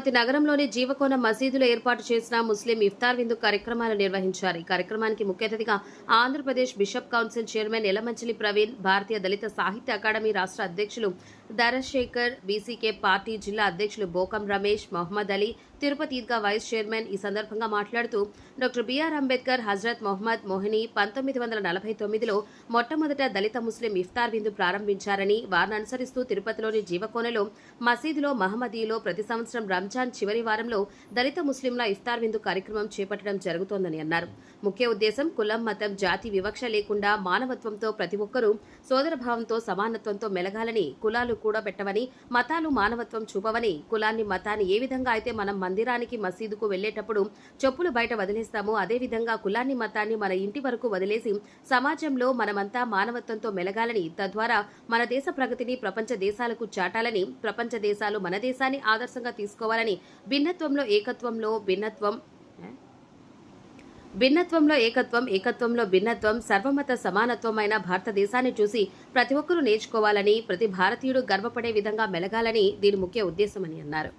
తిరుపతి నగరంలోని జీవకోన మసీదులో ఏర్పాటు చేసిన ముస్లిం ఇఫ్తార్ విందు కార్యక్రమాలు నిర్వహించారు. ఈ కార్యక్రమానికి ముఖ్య అతిథిగా Andhra Pradesh bishop council chairman Yelamanchili Praveen Bharatiya Dalit Sahitya Akademi రాష్ట్ర అధ్యక్షులు ధరశేఖర్ బీసీకే పార్టీ జిల్లా అధ్యక్షులు బోకం రమేష్ మొహమ్మద్ అలీ తిరుపతి ఈద్గా వైస్ చైర్మన్ ఈ సందర్భంగా మాట్లాడుతూ డాక్టర్ బీఆర్ అంబేద్కర్ హజరత్ మొహమ్మద్ మోహిని పంతొమ్మిది వందల నలభై తొమ్మిదిలో మొట్టమొదట దళిత ముస్లిం ఇఫ్తార్ విందు ప్రారంభించారని వారిని అనుసరిస్తూ తిరుపతిలోని జీవకోనలో మసీదులో మహమ్మదీలో ప్రతి సంవత్సరం రంజాన్ చివరి వారంలో దళిత ముస్లింల ఇఫ్తార్ విందు కార్యక్రమం చేపట్టడం జరుగుతోందని అన్నారు. ముఖ్య ఉద్దేశం కులం మతం జాతి వివక్ష లేకుండా మానవత్వంతో ప్రతి ఒక్కరూ సోదరభావంతో సమానత్వంతో మెలగాలని కులాలు కూడబెట్టవని మతాలు మానవత్వం చూపవని కులాన్ని మతాన్ని ఏ విధంగా అయితే మనం మందిరానికి మసీదుకు వెళ్ళేటప్పుడు చెప్పులు బయట వదిలేస్తామో అదే విధంగా కులాన్ని మతాన్ని మన ఇంటి వరకు వదిలేసి సమాజంలో మనమంతా మానవత్వంతో మెలగాలని తద్వారా మన దేశ ప్రగతిని ప్రపంచ దేశాలకు చాటాలని ప్రపంచ దేశాలు మన దేశాన్ని ఆదర్శంగా తీసుకోవాలని భిన్నత్వంలో ఏకత్వంలో భిన్నత్వం భిన్నత్వంలో ఏకత్వం ఏకత్వంలో భిన్నత్వం సర్వమత సమానత్వమైన భారతదేశాన్ని చూసి ప్రతి ఒక్కరూ నేర్చుకోవాలని ప్రతి భారతీయుడు గర్వపడే విధంగా మెలగాలని దీని ముఖ్య ఉద్దేశమని అన్నారు.